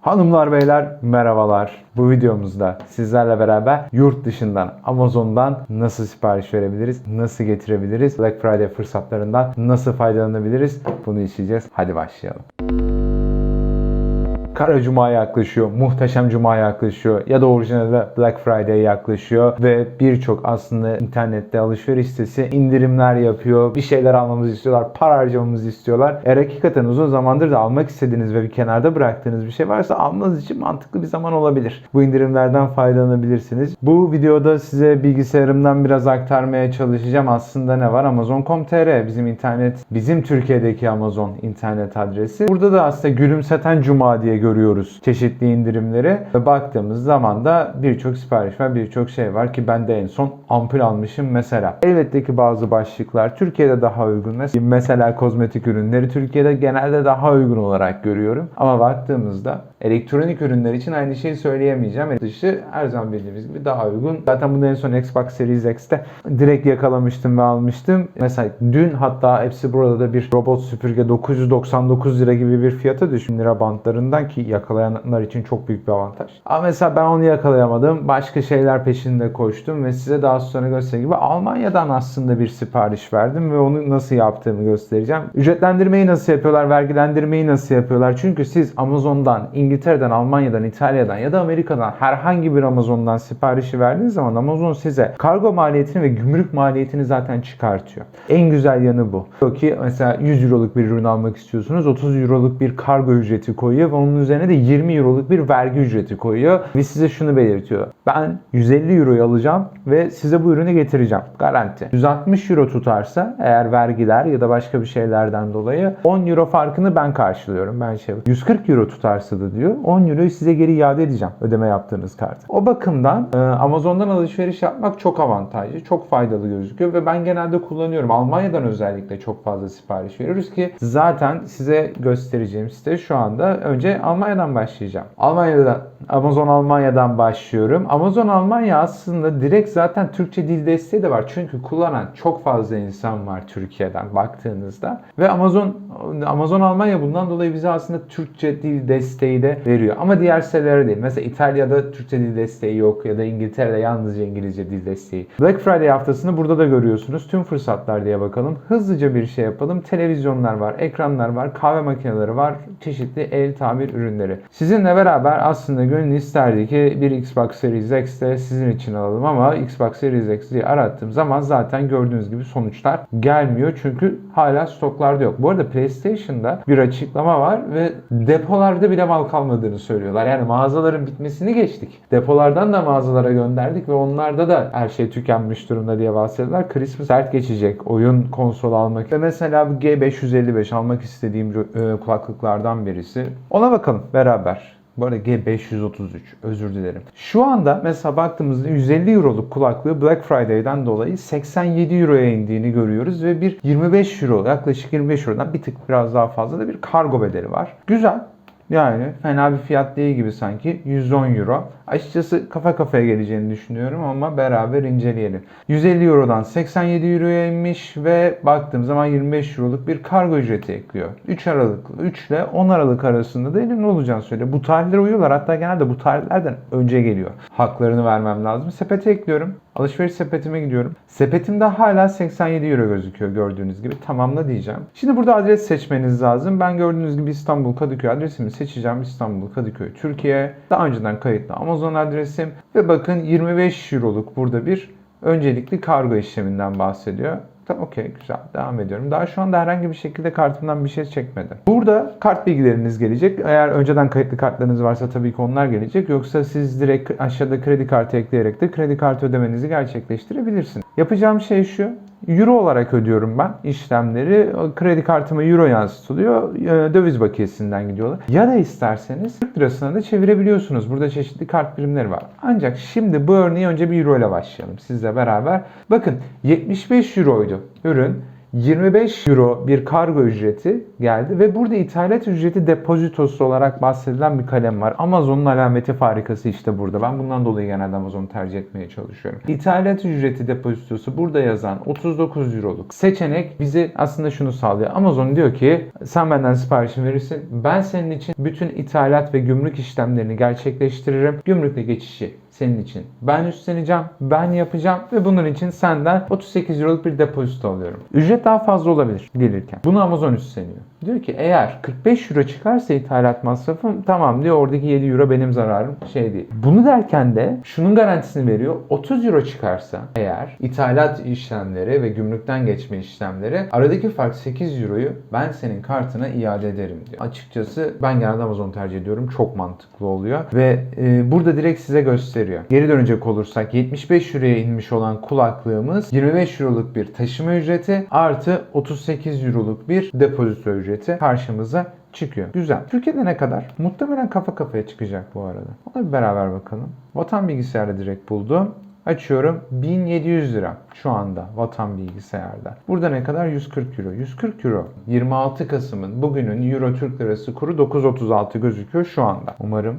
Hanımlar beyler merhabalar. Bu videomuzda sizlerle beraber yurt dışından Amazon'dan nasıl sipariş verebiliriz, nasıl getirebiliriz, Black Friday fırsatlarından nasıl faydalanabiliriz bunu işleyeceğiz. Hadi başlayalım. Kara Cuma yaklaşıyor, Muhteşem Cuma yaklaşıyor ya da orijinalde Black Friday yaklaşıyor ve birçok aslında internette alışveriş sitesi indirimler yapıyor. Bir şeyler almamızı istiyorlar, para harcamamızı istiyorlar. Eğer hakikaten uzun zamandır da almak istediğiniz ve bir kenarda bıraktığınız bir şey varsa almanız için mantıklı bir zaman olabilir. Bu indirimlerden faydalanabilirsiniz. Bu videoda size bilgisayarımdan biraz aktarmaya çalışacağım. Aslında ne var? Amazon.com.tr bizim internet, bizim Türkiye'deki Amazon internet adresi. Burada da aslında gülümseten Cuma diye görüyoruz çeşitli indirimleri. Ve baktığımız zaman da birçok sipariş var, birçok şey var ki ben de en son ampul almışım mesela. Elbette ki bazı başlıklar Türkiye'de daha uygun. Mesela kozmetik ürünleri Türkiye'de genelde daha uygun olarak görüyorum. Ama baktığımızda elektronik ürünler için aynı şeyi söyleyemeyeceğim. Dışı her zaman bildiğimiz gibi daha uygun. Zaten bunu en son Xbox Series X'te direkt yakalamıştım ve almıştım. Mesela dün hatta hepsi burada da bir robot süpürge 999 lira gibi bir fiyata düşün lira bantlarından ki yakalayanlar için çok büyük bir avantaj. Ama mesela ben onu yakalayamadım. Başka şeyler peşinde koştum ve size daha sonra göstereyim gibi Almanya'dan aslında bir sipariş verdim ve onu nasıl yaptığımı göstereceğim. Ücretlendirmeyi nasıl yapıyorlar, vergilendirmeyi nasıl yapıyorlar? Çünkü siz Amazon'dan, İngiltere'den, Almanya'dan, İtalya'dan ya da Amerika'dan herhangi bir Amazon'dan siparişi verdiğiniz zaman Amazon size kargo maliyetini ve gümrük maliyetini zaten çıkartıyor. En güzel yanı bu. Diyor ki mesela 100 euroluk bir ürün almak istiyorsunuz. 30 euroluk bir kargo ücreti koyuyor ve onun üzerine de 20 euroluk bir vergi ücreti koyuyor. Ve size şunu belirtiyor. Ben 150 euroyu alacağım ve size bu ürünü getireceğim. Garanti. 160 euro tutarsa eğer vergiler ya da başka bir şeylerden dolayı 10 euro farkını ben karşılıyorum. Ben şey 140 euro tutarsa da diyor 10 euroyu size geri iade edeceğim ödeme yaptığınız kartı. O bakımdan e, Amazon'dan alışveriş yapmak çok avantajlı, çok faydalı gözüküyor ve ben genelde kullanıyorum. Almanya'dan özellikle çok fazla sipariş veriyoruz ki zaten size göstereceğim site şu anda önce Almanya'dan başlayacağım. Almanya'dan Amazon Almanya'dan başlıyorum. Amazon Almanya aslında direkt zaten Türkçe dil desteği de var. Çünkü kullanan çok fazla insan var Türkiye'den baktığınızda. Ve Amazon Amazon Almanya bundan dolayı bize aslında Türkçe dil desteği de veriyor. Ama diğer sitelere değil. Mesela İtalya'da Türkçe dil desteği yok ya da İngiltere'de yalnızca İngilizce dil desteği. Black Friday haftasını burada da görüyorsunuz. Tüm fırsatlar diye bakalım. Hızlıca bir şey yapalım. Televizyonlar var, ekranlar var, kahve makineleri var, çeşitli el tamir ürünleri. Sizinle beraber aslında gönül isterdi ki bir Xbox Series X de sizin için alalım ama Xbox Series X diye arattığım zaman zaten gördüğünüz gibi sonuçlar gelmiyor. Çünkü hala stoklarda yok. Bu arada PlayStation'da bir açıklama var ve depolarda bile mal kalmadığını söylüyorlar. Yani mağazaların bitmesini geçtik. Depolardan da mağazalara gönderdik ve onlarda da her şey tükenmiş durumda diye bahsediyorlar. Christmas sert geçecek oyun konsolu almak. Ve mesela bu G555 almak istediğim e, kulaklıklardan birisi. Ona bakalım beraber. Bu arada G533 özür dilerim. Şu anda mesela baktığımızda 150 euroluk kulaklığı Black Friday'den dolayı 87 euroya indiğini görüyoruz ve bir 25 euro yaklaşık 25 eurodan bir tık biraz daha fazla da bir kargo bedeli var. Güzel. Yani fena bir fiyat değil gibi sanki. 110 euro. Açıkçası kafa kafaya geleceğini düşünüyorum ama beraber inceleyelim. 150 eurodan 87 euroya inmiş ve baktığım zaman 25 euroluk bir kargo ücreti ekliyor. 3 Aralık, 3 ile 10 Aralık arasında da elimde olacağını söylüyor. Bu tarihlere uyuyorlar. Hatta genelde bu tarihlerden önce geliyor. Haklarını vermem lazım. Sepete ekliyorum. Alışveriş sepetime gidiyorum. Sepetimde hala 87 euro gözüküyor gördüğünüz gibi. Tamamla diyeceğim. Şimdi burada adres seçmeniz lazım. Ben gördüğünüz gibi İstanbul Kadıköy adresimi seçeceğim. İstanbul Kadıköy Türkiye. Daha önceden kayıtlı Amazon adresim. Ve bakın 25 euroluk burada bir öncelikli kargo işleminden bahsediyor. Tamam okey güzel devam ediyorum. Daha şu anda herhangi bir şekilde kartımdan bir şey çekmedi. Burada kart bilgileriniz gelecek. Eğer önceden kayıtlı kartlarınız varsa tabii ki onlar gelecek. Yoksa siz direkt aşağıda kredi kartı ekleyerek de kredi kartı ödemenizi gerçekleştirebilirsiniz. Yapacağım şey şu. Euro olarak ödüyorum ben işlemleri. Kredi kartıma euro yansıtılıyor. e, Döviz bakiyesinden gidiyorlar. Ya da isterseniz Türk lirasına da çevirebiliyorsunuz. Burada çeşitli kart birimleri var. Ancak şimdi bu örneği önce bir euro ile başlayalım sizle beraber. Bakın 75 euroydu ürün. 25 euro bir kargo ücreti geldi ve burada ithalat ücreti depozitosu olarak bahsedilen bir kalem var. Amazon'un alameti farikası işte burada. Ben bundan dolayı genelde Amazon'u tercih etmeye çalışıyorum. İthalat ücreti depozitosu burada yazan 39 euroluk seçenek bize aslında şunu sağlıyor. Amazon diyor ki sen benden siparişini verirsin. Ben senin için bütün ithalat ve gümrük işlemlerini gerçekleştiririm. Gümrükle geçişi senin için. Ben üstleneceğim, ben yapacağım ve bunun için senden 38 euroluk bir depozito alıyorum. Ücret daha fazla olabilir gelirken. Bunu Amazon üstleniyor. Diyor ki eğer 45 euro çıkarsa ithalat masrafım tamam diyor oradaki 7 euro benim zararım şey değil. Bunu derken de şunun garantisini veriyor. 30 euro çıkarsa eğer ithalat işlemleri ve gümrükten geçme işlemleri aradaki fark 8 euroyu ben senin kartına iade ederim diyor. Açıkçası ben genelde Amazon tercih ediyorum. Çok mantıklı oluyor ve e, burada direkt size gösteriyor. Geri dönecek olursak 75 euroya inmiş olan kulaklığımız 25 euroluk bir taşıma ücreti artı 38 euroluk bir depozito ücreti karşımıza çıkıyor. Güzel. Türkiye'de ne kadar? Muhtemelen kafa kafaya çıkacak bu arada. Ona bir beraber bakalım. Vatan bilgisayarda direkt buldum. Açıyorum 1700 lira şu anda vatan bilgisayarda. Burada ne kadar? 140 euro. 140 euro. 26 Kasım'ın bugünün euro Türk lirası kuru 9.36 gözüküyor şu anda. Umarım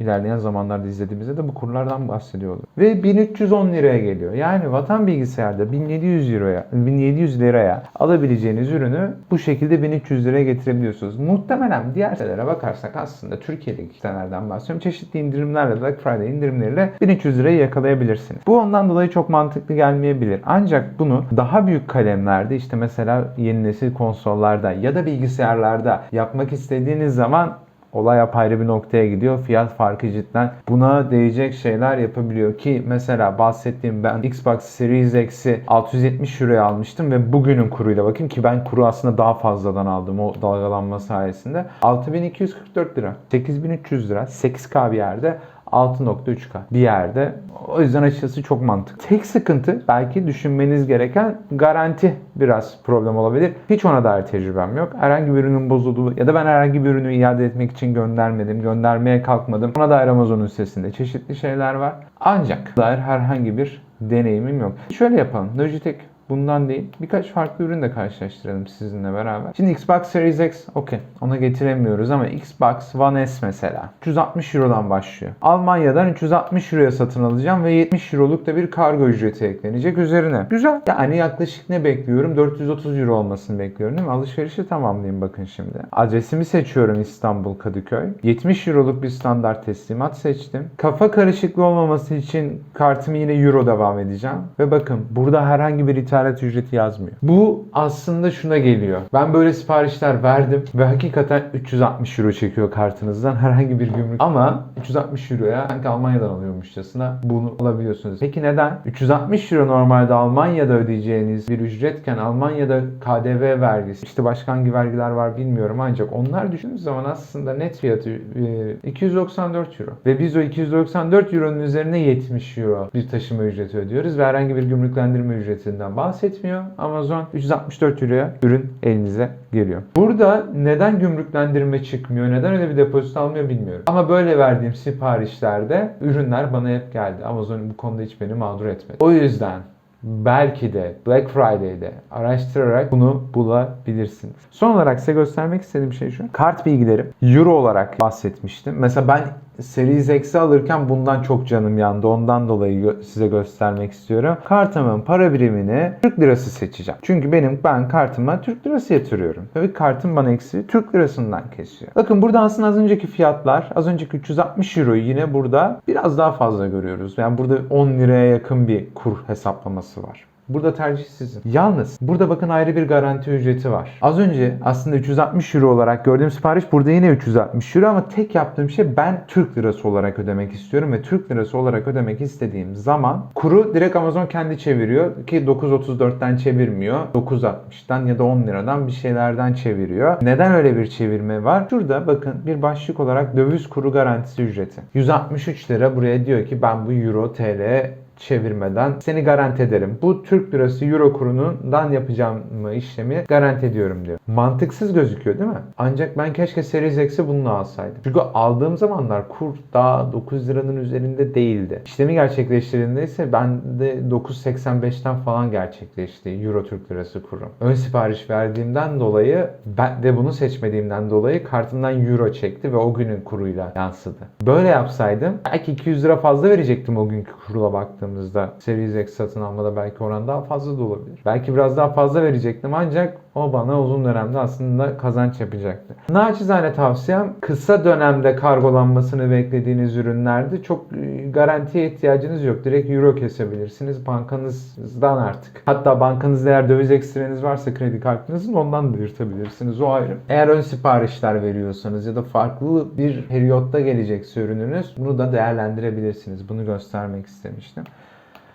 ilerleyen zamanlarda izlediğimizde de bu kurlardan bahsediyor olur. Ve 1310 liraya geliyor. Yani vatan bilgisayarda 1700 euroya, 1700 liraya alabileceğiniz ürünü bu şekilde 1300 liraya getirebiliyorsunuz. Muhtemelen diğer sitelere bakarsak aslında Türkiye'deki sitelerden bahsediyorum. Çeşitli indirimlerle Black Friday indirimleriyle 1300 lirayı yakalayabilirsiniz. Bu ondan dolayı çok mantıklı gelmeyebilir. Ancak bunu daha büyük kalemlerde işte mesela yeni nesil konsollarda ya da bilgisayarlarda yapmak istediğiniz zaman olay apayrı bir noktaya gidiyor. Fiyat farkı cidden buna değecek şeyler yapabiliyor ki mesela bahsettiğim ben Xbox Series X'i 670 euroya almıştım ve bugünün kuruyla bakayım ki ben kuru aslında daha fazladan aldım o dalgalanma sayesinde. 6244 lira, 8300 lira, 8K bir yerde 6.3K bir yerde. O yüzden açıkçası çok mantıklı. Tek sıkıntı belki düşünmeniz gereken garanti biraz problem olabilir. Hiç ona dair tecrübem yok. Herhangi bir ürünün bozulduğu ya da ben herhangi bir ürünü iade etmek için göndermedim, göndermeye kalkmadım. Ona dair Amazon'un sitesinde çeşitli şeyler var. Ancak dair herhangi bir deneyimim yok. Şöyle yapalım. Logitech bundan değil. Birkaç farklı ürün de karşılaştıralım sizinle beraber. Şimdi Xbox Series X okey ona getiremiyoruz ama Xbox One S mesela 360 Euro'dan başlıyor. Almanya'dan 360 Euro'ya satın alacağım ve 70 Euro'luk da bir kargo ücreti eklenecek üzerine. Güzel. Yani yaklaşık ne bekliyorum? 430 Euro olmasını bekliyorum değil mi? Alışverişi tamamlayayım bakın şimdi. Adresimi seçiyorum İstanbul Kadıköy. 70 Euro'luk bir standart teslimat seçtim. Kafa karışıklığı olmaması için kartımı yine Euro devam edeceğim. Ve bakın burada herhangi bir ithal ithalat ücreti yazmıyor. Bu aslında şuna geliyor. Ben böyle siparişler verdim ve hakikaten 360 euro çekiyor kartınızdan herhangi bir gümrük. Ama 360 euroya sanki Almanya'dan alıyormuşçasına bunu alabiliyorsunuz. Peki neden? 360 euro normalde Almanya'da ödeyeceğiniz bir ücretken Almanya'da KDV vergisi, işte başka hangi vergiler var bilmiyorum ancak onlar düşündüğünüz zaman aslında net fiyatı e, 294 euro. Ve biz o 294 euronun üzerine 70 euro bir taşıma ücreti ödüyoruz ve herhangi bir gümrüklendirme ücretinden bahsediyoruz bahsetmiyor. Amazon 364 euroya ürün elinize geliyor. Burada neden gümrüklendirme çıkmıyor, neden öyle bir depozito almıyor bilmiyorum. Ama böyle verdiğim siparişlerde ürünler bana hep geldi. Amazon bu konuda hiç beni mağdur etmedi. O yüzden belki de Black Friday'de araştırarak bunu bulabilirsiniz. Son olarak size göstermek istediğim şey şu. Kart bilgilerim Euro olarak bahsetmiştim. Mesela ben Series X'i alırken bundan çok canım yandı. Ondan dolayı size göstermek istiyorum. Kartımın para birimini Türk lirası seçeceğim. Çünkü benim ben kartıma Türk lirası yatırıyorum. Ve kartım bana eksi Türk lirasından kesiyor. Bakın burada aslında az önceki fiyatlar, az önceki 360 euroyu yine burada biraz daha fazla görüyoruz. Yani burada 10 liraya yakın bir kur hesaplaması var. Burada tercih sizin. Yalnız burada bakın ayrı bir garanti ücreti var. Az önce aslında 360 euro olarak gördüğüm sipariş burada yine 360 euro ama tek yaptığım şey ben Türk lirası olarak ödemek istiyorum ve Türk lirası olarak ödemek istediğim zaman kuru direkt Amazon kendi çeviriyor ki 9.34'ten çevirmiyor. 9.60'dan ya da 10 liradan bir şeylerden çeviriyor. Neden öyle bir çevirme var? Şurada bakın bir başlık olarak döviz kuru garantisi ücreti. 163 lira buraya diyor ki ben bu euro, TL çevirmeden seni garanti ederim. Bu Türk lirası euro kurundan yapacağım işlemi garanti ediyorum diyor. Mantıksız gözüküyor değil mi? Ancak ben keşke Series X'i bununla alsaydım. Çünkü aldığım zamanlar kur daha 9 liranın üzerinde değildi. İşlemi gerçekleştirildiğinde ise bende 9.85'ten falan gerçekleşti euro Türk lirası kuru. Ön sipariş verdiğimden dolayı ben de bunu seçmediğimden dolayı kartından euro çekti ve o günün kuruyla yansıdı. Böyle yapsaydım belki 200 lira fazla verecektim o günkü kurula baktığımızda. Series X satın almada belki oran daha fazla da olabilir. Belki biraz daha fazla verecektim ancak o bana uzun dönemde aslında kazanç yapacaktı. Naçizane tavsiyem kısa dönemde kargolanmasını beklediğiniz ürünlerde çok e, garantiye ihtiyacınız yok. Direkt euro kesebilirsiniz bankanızdan artık. Hatta bankanızda eğer döviz ekstreniz varsa kredi kartınızın ondan da yırtabilirsiniz. O ayrı. Eğer ön siparişler veriyorsanız ya da farklı bir periyotta gelecekse ürününüz bunu da değerlendirebilirsiniz. Bunu göstermek istemiştim.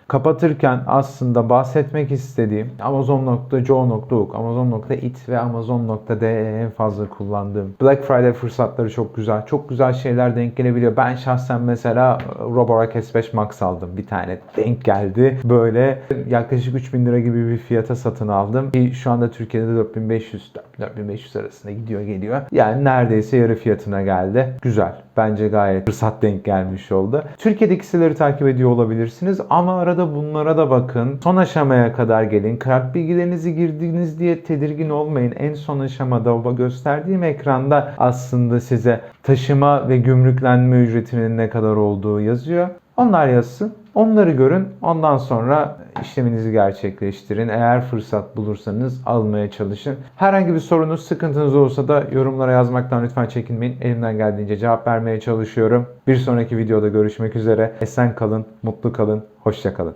Kapatırken aslında bahsetmek istediğim Amazon.co.uk, Amazon.it ve Amazon.de en fazla kullandığım Black Friday fırsatları çok güzel. Çok güzel şeyler denk gelebiliyor. Ben şahsen mesela Roborock S5 Max aldım. Bir tane denk geldi. Böyle yaklaşık 3000 lira gibi bir fiyata satın aldım. Ki şu anda Türkiye'de 4500 4500 arasında gidiyor geliyor. Yani neredeyse yarı fiyatına geldi. Güzel. Bence gayet fırsat denk gelmiş oldu. Türkiye'deki siteleri takip ediyor olabilirsiniz ama arada bunlara da bakın. Son aşamaya kadar gelin. Kart bilgilerinizi girdiniz diye tedirgin olmayın. En son aşamada o gösterdiğim ekranda aslında size taşıma ve gümrüklenme ücretinin ne kadar olduğu yazıyor. Onlar yazsın. Onları görün. Ondan sonra işleminizi gerçekleştirin. Eğer fırsat bulursanız almaya çalışın. Herhangi bir sorunuz, sıkıntınız olursa da yorumlara yazmaktan lütfen çekinmeyin. Elimden geldiğince cevap vermeye çalışıyorum. Bir sonraki videoda görüşmek üzere. Esen kalın, mutlu kalın, hoşça kalın.